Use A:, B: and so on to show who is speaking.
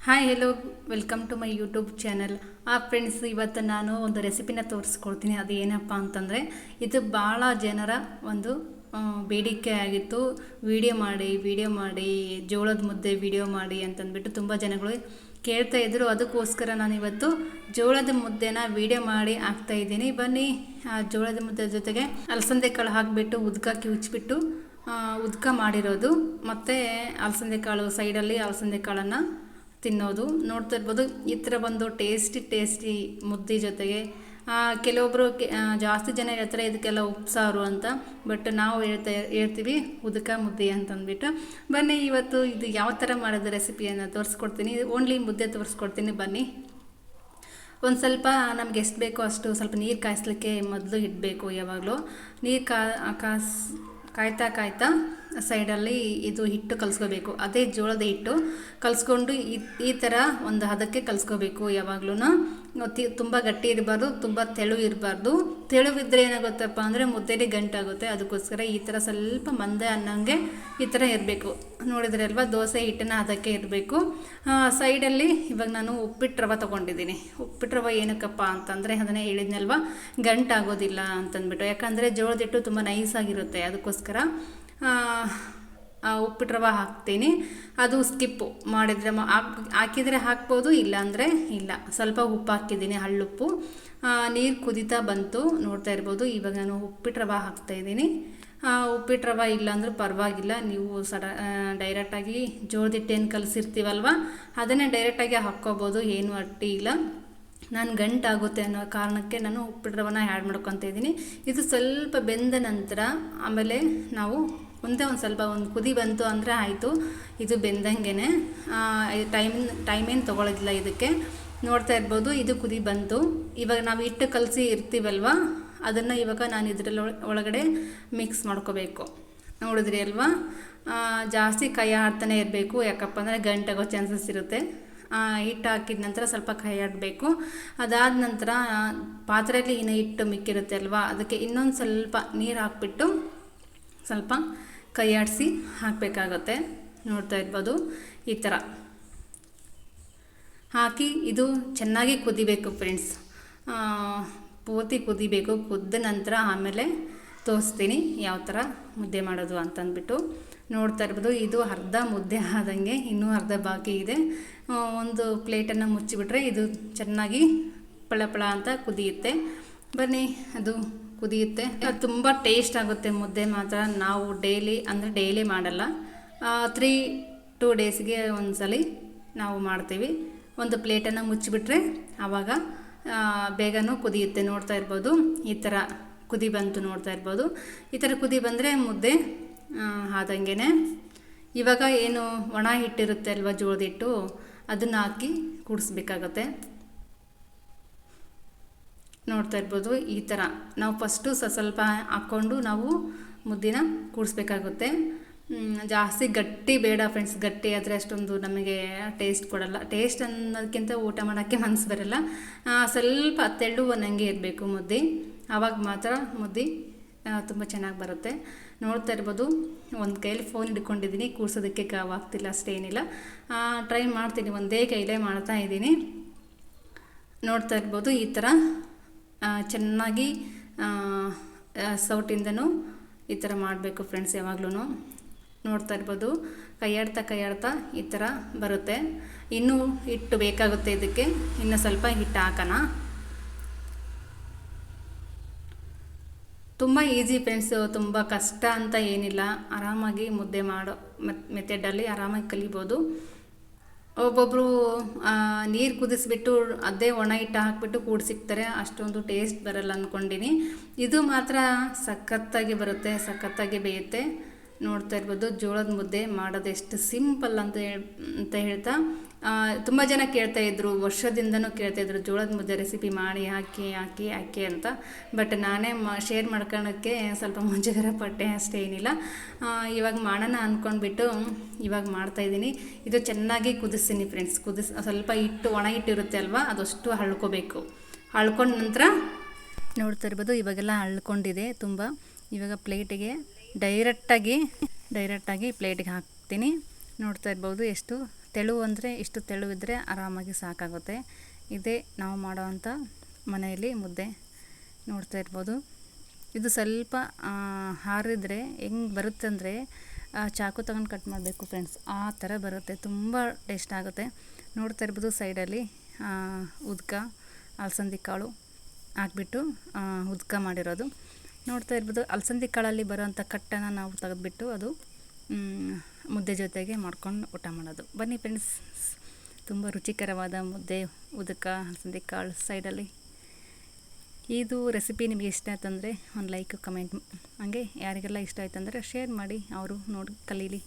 A: Hi hello welcome to my YouTube channel ಆ friends ಇವತ್ತು ನಾನು ಒಂದು ರೆಸಿಪಿನ ತೋರಿಸ್ಕೊಡ್ತೀನಿ. ಅದು ಏನಪ್ಪ ಅಂತಂದರೆ, ಇದು ಭಾಳ ಜನರ ಒಂದು ಬೇಡಿಕೆ ಆಗಿತ್ತು. ವಿಡಿಯೋ ಮಾಡಿ ವಿಡಿಯೋ ಮಾಡಿ, ಜೋಳದ ಮುದ್ದೆ ವಿಡಿಯೋ ಮಾಡಿ ಅಂತಂದ್ಬಿಟ್ಟು ತುಂಬ ಜನಗಳು ಕೇಳ್ತಾ ಇದ್ದರು ಅದಕ್ಕೋಸ್ಕರ ನಾನು ಇವತ್ತು ಜೋಳದ ಮುದ್ದೆನ ವಿಡಿಯೋ ಮಾಡಿ ಹಾಕ್ತಾ ಇದ್ದೀನಿ. ಬನ್ನಿ, ಆ, ಜೋಳದ ಮುದ್ದೆ ಜೊತೆಗೆ ಅಲಸಂದೆ ಕಾಳು ಹಾಕಿಬಿಟ್ಟು ಉದ್ಕಾಕಿ ಉಚ್ಚಿಬಿಟ್ಟು ಉದ್ಕ ಮಾಡಿರೋದು. ಮತ್ತು ಅಲಸಂದೆ ಕಾಳು ಸೈಡಲ್ಲಿ ಅಲಸಂದೆ ಕಾಳನ್ನು ತಿನ್ನೋದು, ನೋಡ್ತಾ ಇರ್ಬೋದು. ಈ ಥರ ಒಂದು ಟೇಸ್ಟಿ ಟೇಸ್ಟಿ ಮುದ್ದೆ ಜೊತೆಗೆ ಕೆಲವೊಬ್ಬರು ಜಾಸ್ತಿ ಜನ ಹೇಳ್ತಾರೆ ಇದಕ್ಕೆಲ್ಲ ಉಪ್ಸಾರು ಅಂತ. ಬಟ್ ನಾವು ಹೇಳ್ತಾ, ಹೇಳ್ತೀವಿ ಉದಕ ಮುದ್ದೆ ಅಂತ ಅಂದ್ಬಿಟ್ಟು. ಬನ್ನಿ, ಇವತ್ತು ಇದು ಯಾವ ಥರ ಮಾಡಿದ ರೆಸಿಪಿಯನ್ನು ತೋರಿಸ್ಕೊಡ್ತೀನಿ. ಓನ್ಲಿ ಮುದ್ದೆ ತೋರಿಸ್ಕೊಡ್ತೀನಿ, ಬನ್ನಿ. ಒಂದು ಸ್ವಲ್ಪ ನಮ್ಗೆ ಎಷ್ಟು ಬೇಕೋ ಅಷ್ಟು ಸ್ವಲ್ಪ ನೀರು ಕಾಯಿಸ್ಲಿಕ್ಕೆ ಮೊದಲು ಇಡಬೇಕು ಯಾವಾಗಲೂ. ನೀರು ಕಾ ಕಾಯ್ತಾ ಕಾಯ್ತಾ. ಸೈಡಲ್ಲಿ ಇದು ಹಿಟ್ಟು ಕಲಿಸ್ಕೋಬೇಕು. ಅದೇ ಜೋಳದ ಹಿಟ್ಟು ಕಲಿಸ್ಕೊಂಡು ಈ ಥರ ಒಂದು ಹದಕ್ಕೆ ಕಲಿಸ್ಕೋಬೇಕು ಯಾವಾಗ್ಲೂ ತುಂಬ ಗಟ್ಟಿ ಇರಬಾರ್ದು, ತುಂಬ ತೆಳು ಇರಬಾರ್ದು. ತೆಳುವಿದ್ರೆ ಏನಾಗುತ್ತಪ್ಪ ಅಂದರೆ ಮುದ್ದೆಲಿ ಗಂಟಾಗುತ್ತೆ. ಅದಕ್ಕೋಸ್ಕರ ಈ ಥರ ಸ್ವಲ್ಪ ಮಂದೆ ಅನ್ನೋಂಗೆ ಈ ಥರ ಇರಬೇಕು. ನೋಡಿದ್ರೆ ಅಲ್ವಾ? ದೋಸೆ ಹಿಟ್ಟನ್ನ ಅದಕ್ಕೆ ಇರಬೇಕು. ಸೈಡಲ್ಲಿ ಇವಾಗ ನಾನು ಉಪ್ಪಿಟ್ಟು ರವ ತೊಗೊಂಡಿದ್ದೀನಿ. ಉಪ್ಪಿಟ್ಟು ರವೆ ಏನಕ್ಕಪ್ಪ ಅಂತಂದರೆ ಅದನ್ನೇ ಹೇಳಿದ್ನಲ್ವ? ಗಂಟಾಗೋದಿಲ್ಲ ಅಂತಂದ್ಬಿಟ್ಟು. ಯಾಕಂದರೆ ಜೋಳದ ಹಿಟ್ಟು ತುಂಬ ನೈಸಾಗಿರುತ್ತೆ ಅದಕ್ಕೋಸ್ಕರ ಉಪ್ಪಿಟ್ಟು ರವೆ ಹಾಕ್ತೀನಿ. ಅದು ಸ್ಕಿಪ್ಪು ಮಾಡಿದರೆ ಹಾಕಿದರೆ ಹಾಕ್ಬೋದು ಇಲ್ಲ ಅಂದರೆ ಇಲ್ಲ. ಸ್ವಲ್ಪ ಉಪ್ಪು ಹಾಕಿದ್ದೀನಿ, ಹಳ್ಳುಪ್ಪು. ನೀರು ಕುದಿತಾ ಬಂತು, ನೋಡ್ತಾ ಇರ್ಬೋದು. ಇವಾಗ ನಾನು ಉಪ್ಪಿಟ್ಟು ರವೆ ಹಾಕ್ತಾಯಿದ್ದೀನಿ ಉಪ್ಪಿಟ್ಟು ರವೆ ಇಲ್ಲ ಅಂದರೂ ಪರವಾಗಿಲ್ಲ. ನೀವು ಸಡ ಡೈರೆಕ್ಟಾಗಿ ಜೋಳದ ಹಿಟ್ಟೇನು ಕಲಸಿರ್ತೀವಲ್ವ? ಅದನ್ನೇ ಡೈರೆಕ್ಟಾಗಿ ಹಾಕ್ಕೋಬೋದು, ಏನು ಅಟ್ಟಿ ಇಲ್ಲ. ನಾನು ಗಂಟಾಗುತ್ತೆ ಅನ್ನೋ ಕಾರಣಕ್ಕೆ ನಾನು ಉಪ್ಪಿಟ್ಟು ರವನ ಆ್ಯಡ್ ಮಾಡ್ಕೊತಾ ಇದ್ದೀನಿ. ಇದು ಸ್ವಲ್ಪ ಬೆಂದ ನಂತರ ಆಮೇಲೆ ನಾವು ಒಂದೇ ಒಂದು ಸ್ವಲ್ಪ ಒಂದು ಕುದಿ ಬಂತು ಅಂದರೆ ಆಯಿತು. ಇದು ಬೆಂದಂಗೆ ಟೈಮ್, ಟೈಮೇನು ತೊಗೊಳೋದಿಲ್ಲ ಇದಕ್ಕೆ. ನೋಡ್ತಾ ಇರ್ಬೋದು, ಇದು ಕುದಿ ಬಂತು. ಇವಾಗ ನಾವು ಹಿಟ್ಟು ಕಲಸಿ ಇರ್ತೀವಲ್ವ? ಅದನ್ನು ಇವಾಗ ನಾನು ಇದರಲ್ಲಿ, ಒಳಗಡೆ ಮಿಕ್ಸ್ ಮಾಡ್ಕೋಬೇಕು. ನೋಡಿದ್ರಿ ಅಲ್ವಾ? ಜಾಸ್ತಿ ಕೈ ಆಡ್ತಾನೆ ಇರಬೇಕು. ಯಾಕಪ್ಪ ಅಂದರೆ ಗಂಟೆಗೋ ಚಾನ್ಸಸ್ ಇರುತ್ತೆ. ಹಿಟ್ಟು ಹಾಕಿದ ನಂತರ ಸ್ವಲ್ಪ ಕೈ ಆಡಬೇಕು. ಅದಾದ ನಂತರ ಪಾತ್ರೆಯಲ್ಲಿ ಇನ್ನು ಹಿಟ್ಟು ಮಿಕ್ಕಿರುತ್ತೆ ಅಲ್ವಾ? ಅದಕ್ಕೆ ಇನ್ನೊಂದು ಸ್ವಲ್ಪ ನೀರು ಹಾಕ್ಬಿಟ್ಟು ಸ್ವಲ್ಪ ಕೈ ಆಡಿಸಿ ಹಾಕಬೇಕಾಗತ್ತೆ. ನೋಡ್ತಾ ಇರ್ಬೋದು, ಈ ಥರ. ಹಾಕಿ ಇದು ಚೆನ್ನಾಗಿ ಕುದಿಬೇಕು ಫ್ರೆಂಡ್ಸ್. ಪೂರ್ತಿ ಕುದಿಬೇಕು, ಕುದ್ದ ನಂತರ ಆಮೇಲೆ ತೋರಿಸ್ತೀನಿ ಯಾವ ಥರ ಮುದ್ದೆ ಮಾಡೋದು ಅಂತಂದ್ಬಿಟ್ಟು. ನೋಡ್ತಾ ಇರ್ಬೋದು, ಇದು ಅರ್ಧ ಮುದ್ದೆ ಆದಂಗೆ ಇನ್ನೂ ಅರ್ಧ ಬಾಕಿ ಇದೆ. ಒಂದು ಪ್ಲೇಟನ್ನು ಮುಚ್ಚಿಬಿಟ್ರೆ ಇದು ಚೆನ್ನಾಗಿ ಪಳಪಳ ಪಳ ಅಂತ ಕುದಿಯುತ್ತೆ. ಬನ್ನಿ, ಅದು ಕುದಿಯುತ್ತೆ. ತುಂಬ ಟೇಸ್ಟ್ ಆಗುತ್ತೆ ಮುದ್ದೆ ಮಾತ್ರ. ನಾವು ಡೈಲಿ ಅಂದರೆ ಡೈಲಿ ಮಾಡಲ್ಲ. ತ್ರೀ ಟೂ ಡೇಸ್ಗೆ ಒಂದ್ಸಲಿ ನಾವು ಮಾಡ್ತೀವಿ. ಒಂದು ಪ್ಲೇಟನ್ನು ಮುಚ್ಚಿಬಿಟ್ರೆ ಆವಾಗ ಬೇಗನೂ ಕುದಿಯುತ್ತೆ ನೋಡ್ತಾ ಇರ್ಬೋದು. ಈ ಥರ ಕುದಿ ಬಂತು ನೋಡ್ತಾ ಇರ್ಬೋದು. ಈ ಥರ ಕುದಿ ಬಂದರೆ ಮುದ್ದೆ ಆದಂಗೆ ಇವಾಗ ಏನು ಒಣ ಹಿಟ್ಟಿರುತ್ತೆ ಅಲ್ವಾ ಜೋಳದ ಹಿಟ್ಟು, ಅದನ್ನು ಹಾಕಿ ಕೂಡಿಸ್ಬೇಕಾಗತ್ತೆ. ನೋಡ್ತಾ ಇರ್ಬೋದು ಈ ಥರ. ನಾವು ಫಸ್ಟು ಸ್ವಲ್ಪ ಹಾಕ್ಕೊಂಡು ನಾವು ಮುದ್ದಿನ ಕೂಡಿಸ್ಬೇಕಾಗುತ್ತೆ. ಜಾಸ್ತಿ ಗಟ್ಟಿ ಬೇಡ ಫ್ರೆಂಡ್ಸ್ ಗಟ್ಟಿ ಆದರೆ ಅಷ್ಟೊಂದು ನಮಗೆ ಟೇಸ್ಟ್ ಕೊಡಲ್ಲ. ಟೇಸ್ಟ್ ಅನ್ನೋದಕ್ಕಿಂತ ಊಟ ಮಾಡೋಕ್ಕೆ ಮನಸ್ಸು ಬರಲ್ಲ. ಸ್ವಲ್ಪ ತೆಳ್ಳು ಒಂದಂಗೆ ಇರಬೇಕು ಮುದ್ದೆ. ಆವಾಗ ಮಾತ್ರ ಮುದ್ದೆ ತುಂಬ ಚೆನ್ನಾಗಿ ಬರುತ್ತೆ. ನೋಡ್ತಾ ಇರ್ಬೋದು, ಒಂದು ಕೈಯಲ್ಲಿ ಫೋನ್ ಹಿಡ್ಕೊಂಡಿದ್ದೀನಿ, ಕೂರ್ಸೋದಕ್ಕೆ ಆಗ್ತಿಲ್ಲ ಅಷ್ಟೇನಿಲ್ಲ ಟ್ರೈ ಮಾಡ್ತೀನಿ, ಒಂದೇ ಕೈಲೇ ಮಾಡ್ತಾ ಇದ್ದೀನಿ. ನೋಡ್ತಾ ಇರ್ಬೋದು ಈ ಥರ ಚೆನ್ನಾಗಿ ಸೌಟಿಂದನೂ ಈ ಥರ ಮಾಡಬೇಕು ಫ್ರೆಂಡ್ಸ್ ಯಾವಾಗ್ಲೂ ನೋಡ್ತಾ ಇರ್ಬೋದು, ಕೈಯಾಡ್ತಾ ಕೈಯಾಡ್ತಾ ಈ ಥರ ಬರುತ್ತೆ. ಇನ್ನೂ ಹಿಟ್ಟು ಬೇಕಾಗುತ್ತೆ ಇದಕ್ಕೆ. ಇನ್ನು ಸ್ವಲ್ಪ ಹಿಟ್ಟು ಹಾಕೋಣ. ತುಂಬ ಈಸಿ ಫ್ರೆಂಡ್ಸು, ತುಂಬ ಕಷ್ಟ ಅಂತ ಏನಿಲ್ಲ. ಆರಾಮಾಗಿ ಮುದ್ದೆ ಮಾಡೋ ಮೆಥಡಲ್ಲಿ ಆರಾಮಾಗಿ ಕಲಿಬೋದು. ಒಬ್ಬೊಬ್ಬರು ನೀರು ಕುದಿಸ್ಬಿಟ್ಟು ಅದೇ ಒಣ ಹಿಟ್ಟು ಹಾಕ್ಬಿಟ್ಟು ಕೂಡಿಸಿಕ್ತಾರೆ ಅಷ್ಟೊಂದು ಟೇಸ್ಟ್ ಬರಲ್ಲ ಅಂದ್ಕೊಂಡಿನಿ ಇದು ಮಾತ್ರ ಸಖತ್ತಾಗಿ ಬರುತ್ತೆ, ಸಖತ್ತಾಗಿ ಬೇಯುತ್ತೆ. ನೋಡ್ತಾ ಇರ್ಬೋದು, ಜೋಳದ ಮುದ್ದೆ ಮಾಡೋದು ಎಷ್ಟು ಸಿಂಪಲ್ ಅಂತ ಹೇಳ್, ಅಂತ ಹೇಳ್ತಾ ತುಂಬ ಜನ ಕೇಳ್ತಾ ಇದ್ರು, ವರ್ಷದಿಂದನೂ ಕೇಳ್ತಾ ಇದ್ರು, ಜೋಳದ ಮುದ್ದೆ ರೆಸಿಪಿ ಮಾಡಿ, ಹಾಕಿ ಹಾಕಿ ಹಾಕಿ ಅಂತ. ಬಟ್ ನಾನೇ ಮ ಶೇರ್ ಮಾಡ್ಕೊಳಕ್ಕೆ ಸ್ವಲ್ಪ ಮುಜುಗರ ಪಟ್ಟೆ ಅಷ್ಟೇ ಏನಿಲ್ಲ. ಇವಾಗ ಮಾಡೋಣ ಅಂದ್ಕೊಂಡ್ಬಿಟ್ಟು ಇವಾಗ ಮಾಡ್ತಾಯಿದ್ದೀನಿ ಇದು ಚೆನ್ನಾಗಿ ಕುದಿಸ್ತೀನಿ ಫ್ರೆಂಡ್ಸ್ ಕುದಿಸ್, ಸ್ವಲ್ಪ ಹಿಟ್ಟು, ಒಣ ಹಿಟ್ಟು ಇರುತ್ತೆ ಅಲ್ವಾ? ಅದಷ್ಟು ಹಳ್ಕೋಬೇಕು ಹಳ್ಕೊಂಡ ನಂತರ ನೋಡ್ತಾ ಇರ್ಬೋದು, ಇವಾಗೆಲ್ಲ ಹಳ್ಕೊಂಡಿದೆ ತುಂಬ. ಇವಾಗ ಪ್ಲೇಟಿಗೆ ಡೈರೆಕ್ಟಾಗಿ ಡೈರೆಕ್ಟಾಗಿ ಪ್ಲೇಟಿಗೆ ಹಾಕ್ತೀನಿ. ನೋಡ್ತಾ ಇರ್ಬೋದು ಎಷ್ಟು ತೆಳು ಅಂದರೆ ಇಷ್ಟು ತೆಳುವಿದ್ರೆ ಆರಾಮಾಗಿ ಸಾಕಾಗುತ್ತೆ. ಇದೇ ನಾವು ಮಾಡೋವಂಥ ಮನೆಯಲ್ಲಿ ಮುದ್ದೆ ನೋಡ್ತಾ ಇರ್ಬೋದು. ಇದು ಸ್ವಲ್ಪ ಹಾರಿದರೆ ಹೆಂಗೆ ಬರುತ್ತೆ ಅಂದರೆ ಚಾಕು ತಗೊಂಡು ಕಟ್ ಮಾಡಬೇಕು ಫ್ರೆಂಡ್ಸ್. ಆ ಥರ ಬರುತ್ತೆ, ತುಂಬ ಟೇಸ್ಟ್ ಆಗುತ್ತೆ. ನೋಡ್ತಾ ಇರ್ಬೋದು ಸೈಡಲ್ಲಿ ಉದ್ಕ, ಅಲಸಂದಿ ಕಾಳು ಹಾಕ್ಬಿಟ್ಟು ಉದ್ಕ ಮಾಡಿರೋದು. ನೋಡ್ತಾ ಇರ್ಬೋದು, ಅಲಸಂದಿ ಕಾಳಲ್ಲಿ ಬರೋವಂಥ ಕಟ್ಟನ್ನು ನಾವು ತೆಗೆದ್ಬಿಟ್ಟು ಅದು ಮುದ್ದೆ ಜೊತೆಗೆ ಮಾಡ್ಕೊಂಡು ಊಟ ಮಾಡೋದು. ಬನ್ನಿ ಫ್ರೆಂಡ್ಸ್ ತುಂಬ ರುಚಿಕರವಾದ ಮುದ್ದೆ, ಉದಕ ಅಲಸಂದೆ ಕಾಳು ಸೈಡಲ್ಲಿ ಇದು ರೆಸಿಪಿ ನಿಮಗೆ ಇಷ್ಟ ಆಯ್ತಂದರೆ ಒಂದು ಲೈಕ್ ಕಮೆಂಟ್ ಹಾಗೆ ಯಾರಿಗೆಲ್ಲ ಇಷ್ಟ ಆಯ್ತಂದರೆ ಶೇರ್ ಮಾಡಿ, ಅವರು ನೋಡಿ ಕಲೀಲಿ.